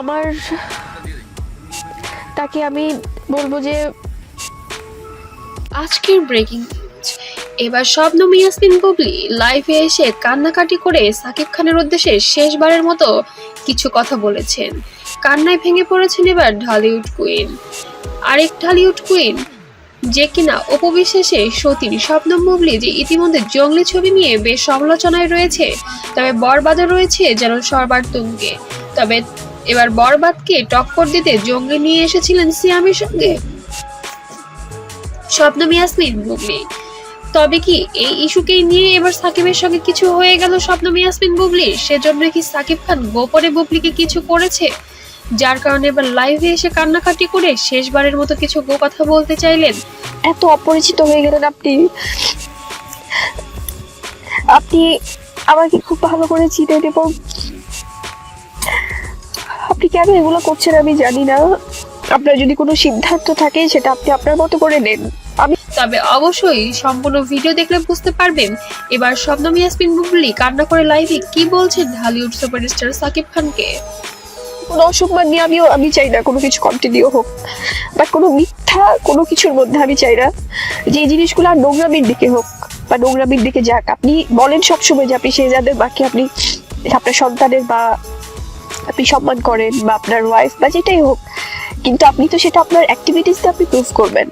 আমার, তাকে আমি বলব যে আজকের ব্রেকিং এবার শবনম ইয়াসমিন বুবলি লাইভে এসে কান্নাকাটি করে সাকিব খানের উদ্দেশ্যে শেষবারের মতো কিছু কথা বলেছেন। কান্নায় ভেঙে পড়েছেন এবার ঢালিউড কুইন আরেক ঢালিউড কুইন যে কিনা উপবিশেষে সতীন। শবনম বুবলি যে ইতিমধ্যে জঙ্গলি ছবি নিয়ে বেশ সমালোচনায় রয়েছে, তবে বরবাদও রয়েছে যেন সরবার তুঙ্গে তবে এবার বরবাদকে টক্কর দিতে জঙ্গি নিয়ে এসেছিলেন সিয়ামের সঙ্গে। স্বপ্ন মিয়াসমিন, বুবলি, তবে কি এই ইস্যুকেই নিয়ে এবার সাকিবের সঙ্গে কিছু হয়ে গেল স্বপ্ন মিয়াসমিন, বুবলি? সেজন্য কি সাকিব খান গোপনে বুবলিকে কিছু করেছে? যার কারণে এবার লাইভে এসে কান্নাকাটি করে শেষবারের মতো কিছু গো কথা বলতে চাইলেন? এত অপরিচিত হয়ে গেলেন আপনি। আপনি আমাকে খুব ভালো করে চিনেন এবং আপনি কেন এগুলো করছেন আমি জানি না। আপনার যদি কোনো সিদ্ধান্ত থাকে সেটা আপনি আপনার মতো করে নেন। আমি তবে অবশ্যই সম্পূর্ণ ভিডিও দেখলে বুঝতে পারবেন। এবার শবনম ইয়াসমিন বুবলি কান্না করে লাইভে কি বলছেন ঢালিউড সুপারস্টার সাকিব খানকে? কোনো অসম্মান নিয়ে আমিও আমি চাই না কোনো কিছু কন্টিনিউ হোক। বা কোনো মিথ্যা কোনো কিছুর মধ্যে আমি চাই না। যে জিনিসগুলো আর নোংরামির দিকে হোক বা নোংরামির দিকে যাক। আপনি বলেন সবসময় যে আপনি সেই যাদের বাকি আপনি আপনার সন্তানের বা আপনি সম্মান করেন বা আপনার ওয়াইফ বা যেটাই হোক, কিন্তু আপনি তো সেটা আপনার অ্যাক্টিভিটিসতে আপনি প্রুভ করবেন।